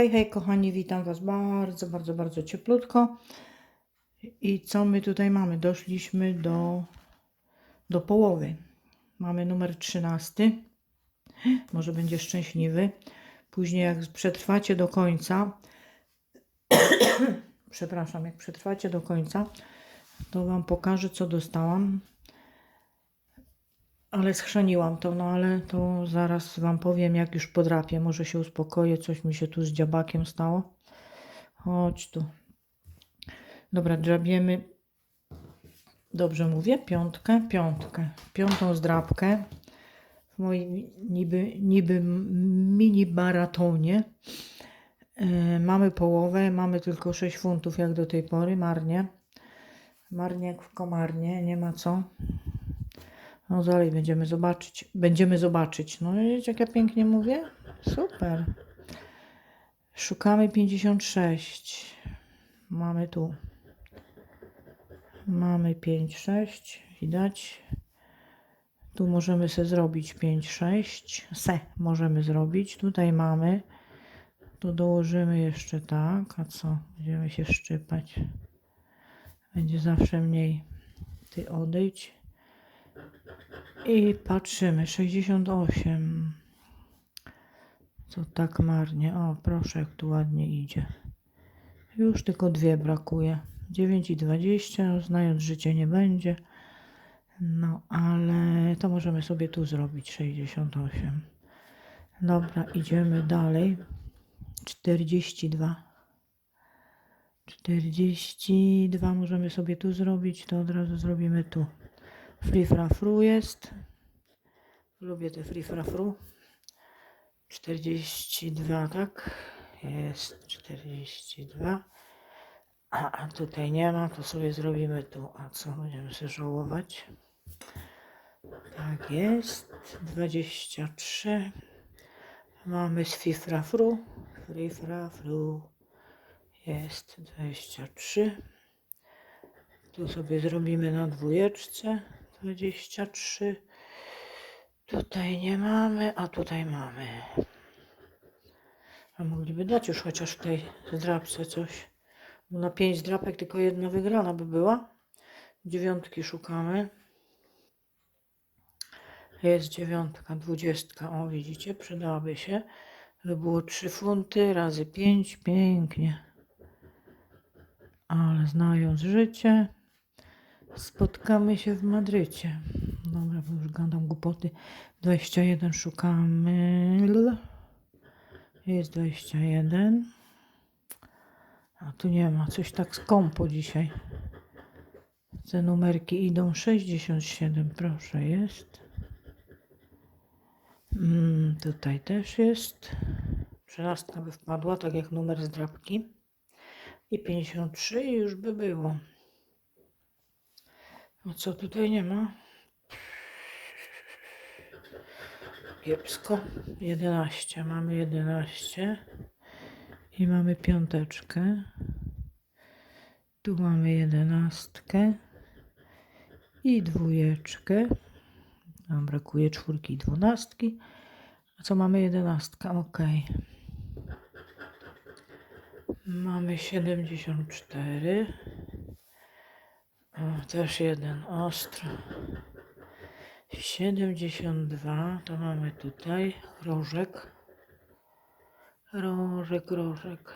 Hej, hej, kochani, witam Was bardzo, bardzo, bardzo cieplutko. I co my tutaj mamy? Doszliśmy do, do połowy. Mamy numer 13. Może będzie szczęśliwy. Później, jak przetrwacie do końca, przepraszam, jak przetrwacie do końca, to Wam pokażę, co dostałam. Ale schrzaniłam to, no ale to zaraz Wam powiem, jak już podrapię. Może się uspokoję, coś mi się tu z dziabakiem stało. Chodź tu. Dobra, drabiemy. Dobrze mówię? Piątkę, piątkę. Piątą zdrabkę w moim niby, niby mini baratonie. Yy, mamy połowę, mamy tylko 6 funtów jak do tej pory, marnie. Marnie jak w komarnie, nie ma co. No dalej będziemy zobaczyć. Będziemy zobaczyć. No wiecie, jak ja pięknie mówię? Super. Szukamy 56. Mamy tu. Mamy 5, 6. Widać. Tu możemy sobie zrobić 5, 6. Se możemy zrobić. Tutaj mamy. Tu dołożymy jeszcze tak. A co? Będziemy się szczypać. Będzie zawsze mniej. Ty odejdź. I patrzymy, 68. Co tak marnie. O, proszę, jak tu ładnie idzie. Już tylko dwie brakuje. 9 i 20, no, znając życie nie będzie. No, ale to możemy sobie tu zrobić 68. Dobra, idziemy dalej. 42. 42 możemy sobie tu zrobić, to od razu zrobimy tu. Free frafru jest. Lubię te free frafru. 42, tak? Jest 42. A, a tutaj nie ma, to sobie zrobimy tu. A co? Będziemy sobie żałować. Tak jest. 23. Mamy z free frafru. Free frafru. Jest 23. Tu sobie zrobimy na dwójeczce. 23. Tutaj nie mamy, a tutaj mamy. A mogliby dać już chociaż w tej zdrabce coś. Bo na 5 drapek tylko jedna wygrana by była. Dziewiątki szukamy. Jest dziewiątka, dwudziestka. O, widzicie, przydałaby się. By było 3 funty razy 5. Pięknie. Ale znając życie, spotkamy się w Madrycie. Dobra, bo już gadam głupoty. 21 szukamy. Jest 21. A tu nie ma. Coś tak skąpo dzisiaj. Te numerki idą 67. Proszę, jest. Mm, tutaj też jest. 13 by wpadła, tak jak numer z drapki. I 53 i już by było. A co tutaj nie ma? Kiepsko. 11. Mamy 11. I mamy piąteczkę. Tu mamy jedenastkę. I dwójeczkę. Nam brakuje czwórki i dwunastki. A co mamy jedenastka? Ok. Mamy 74. Też jeden ostro. 72 to mamy tutaj rożek. Rożek, rożek.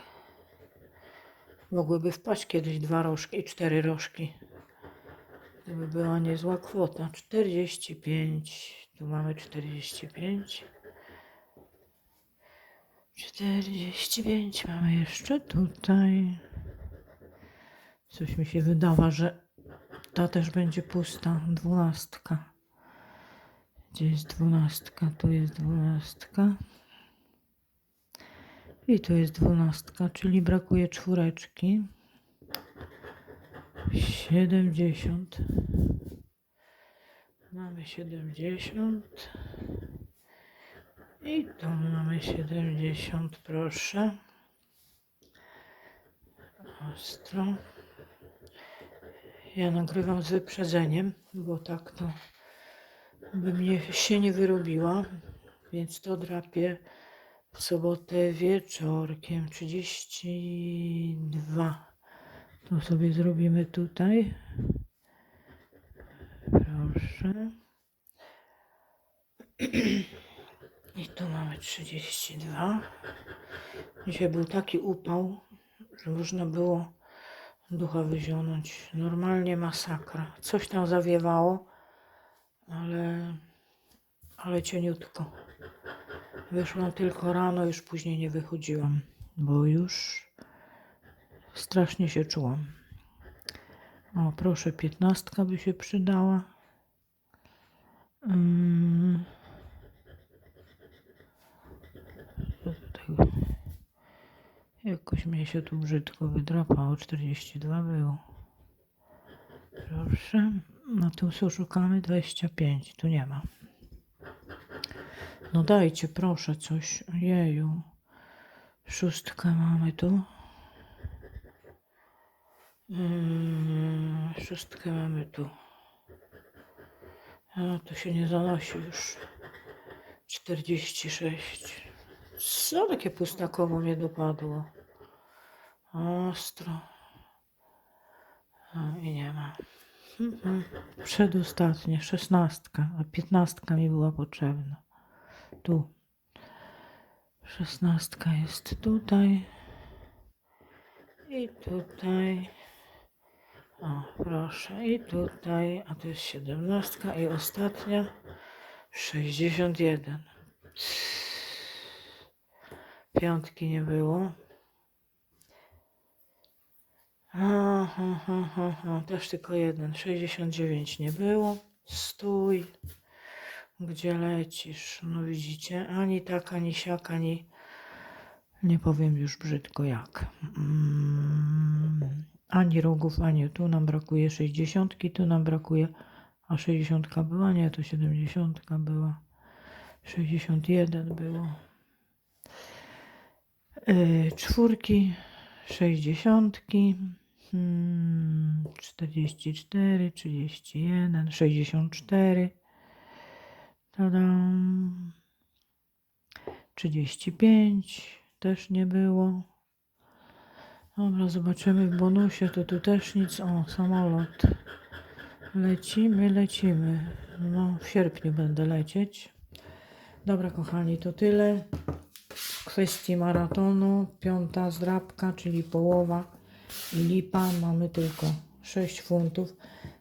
Mogłyby wpaść kiedyś dwa rożki i cztery rożki. To by była niezła kwota. 45. Tu mamy 45. 45 mamy jeszcze tutaj. Coś mi się wydawa, że ta też będzie pusta. Dwunastka. Gdzie jest dwunastka? Tu jest dwunastka. I tu jest dwunastka, czyli brakuje czwóreczki. 70. Mamy 70. I tu mamy 70, proszę. Ostro. Ja nagrywam z wyprzedzeniem, bo tak to by mnie się nie wyrobiła, więc to drapię w sobotę wieczorkiem 32. To sobie zrobimy tutaj. Proszę. I tu mamy 32. Dzisiaj był taki upał, że można było ducha wyzionąć. Normalnie masakra. Coś tam zawiewało, ale, ale cieniutko. Wyszłam tylko rano, już później nie wychodziłam, bo już strasznie się czułam. O, proszę, piętnastka by się przydała. Mm. Jakoś mnie się tu brzydko wydrapało. 42 było. Proszę. No tu co szukamy? 25. Tu nie ma. No dajcie, proszę, coś. Jeju. Szóstkę mamy tu. Mm, szóstkę mamy tu. A, to się nie zanosi już. 46. Co takie pustakowo mnie dopadło? Ostro. A, I nie ma. Przedostatnie, szesnastka, a piętnastka mi była potrzebna. Tu. Szesnastka jest tutaj. I tutaj. O, proszę. I tutaj. A to jest siedemnastka. I ostatnia. Sześćdziesiąt jeden. Piątki nie było. Aha, aha, aha. Też tylko jeden. 69 nie było. Stój. Gdzie lecisz? No widzicie, ani tak, ani siak, ani nie powiem już brzydko jak. Mm, ani rogów, ani tu nam brakuje 60, tu nam brakuje, a 60 była, nie, to 70 była. 61 było. Yy, czwórki, 60, hmm, 44, 31, 64. Tadam. 35 też nie było. Dobra, zobaczymy w bonusie, to tu też nic. O, samolot. Lecimy, lecimy. No, w sierpniu będę lecieć. Dobra, kochani, to tyle. W kwestii maratonu, piąta zdrabka, czyli połowa lipa. Mamy tylko 6 funtów.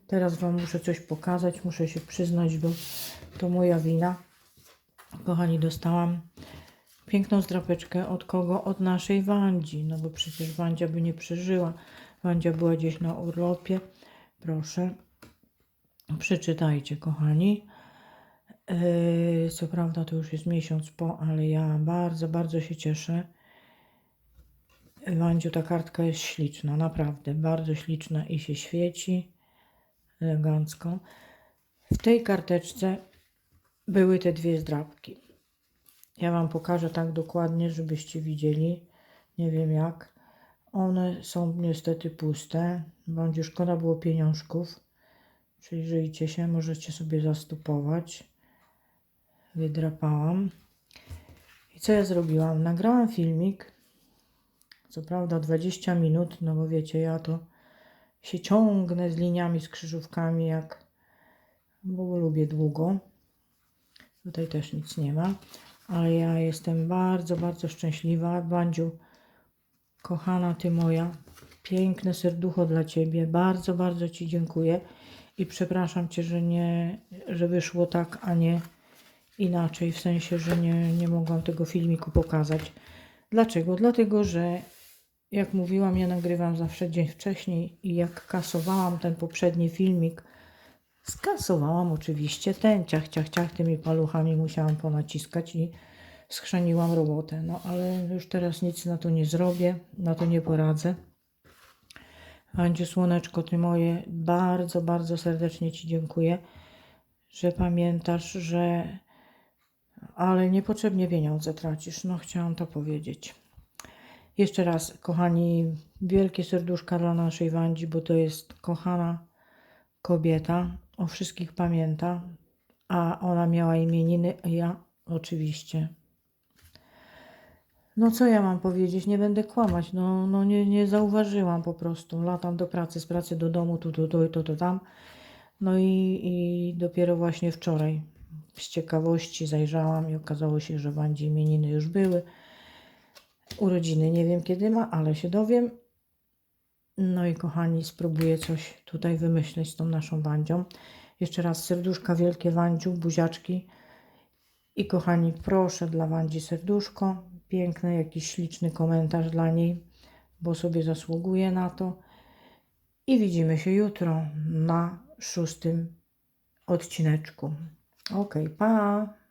Teraz Wam muszę coś pokazać, muszę się przyznać do to moja wina. Kochani, dostałam piękną zdrapeczkę od kogo? Od naszej Wandzi. No bo przecież Wandzia by nie przeżyła. Wandzia była gdzieś na urlopie. Proszę, przeczytajcie, kochani. Yy, co prawda to już jest miesiąc po, ale ja bardzo, bardzo się cieszę. Wandziu, ta kartka jest śliczna, naprawdę, bardzo śliczna i się świeci elegancko. W tej karteczce były te dwie zdrabki. Ja Wam pokażę tak dokładnie, żebyście widzieli. Nie wiem jak. One są niestety puste. Będzie szkoda było pieniążków. Czyli żyjcie się, możecie sobie zastupować. Wydrapałam. I co ja zrobiłam? Nagrałam filmik. Co prawda 20 minut, no bo wiecie, ja to się ciągnę z liniami, z krzyżówkami, jak bo lubię długo. Tutaj też nic nie ma, ale ja jestem bardzo, bardzo szczęśliwa. Bandziu, kochana ty moja, piękne serducho dla ciebie. Bardzo, bardzo ci dziękuję i przepraszam cię, że nie, że wyszło tak, a nie inaczej, w sensie, że nie, nie mogłam tego filmiku pokazać. Dlaczego? Dlatego, że jak mówiłam, ja nagrywam zawsze dzień wcześniej i jak kasowałam ten poprzedni filmik, skasowałam oczywiście ten ciach, ciach, ciach, tymi paluchami musiałam ponaciskać i schrzeniłam robotę. No ale już teraz nic na to nie zrobię, na to nie poradzę. Andziu Słoneczko, Ty moje, bardzo, bardzo serdecznie Ci dziękuję, że pamiętasz, że... Ale niepotrzebnie pieniądze tracisz, no chciałam to powiedzieć. Jeszcze raz, kochani, wielkie serduszka dla naszej Wandzi, bo to jest kochana kobieta, o wszystkich pamięta, a ona miała imieniny, a ja oczywiście. No co ja mam powiedzieć? Nie będę kłamać. No, no nie, nie zauważyłam po prostu. Latam do pracy, z pracy do domu, tu, tu, tu, tu, tu tam. No i, i dopiero właśnie wczoraj z ciekawości zajrzałam i okazało się, że Wandzi imieniny już były. Urodziny nie wiem kiedy ma, ale się dowiem. No i kochani, spróbuję coś tutaj wymyśleć z tą naszą Wandzią. Jeszcze raz serduszka wielkie Wandziu, buziaczki. I kochani, proszę dla Wandzi serduszko. Piękny, jakiś śliczny komentarz dla niej, bo sobie zasługuje na to. I widzimy się jutro na szóstym odcineczku. Ok, pa!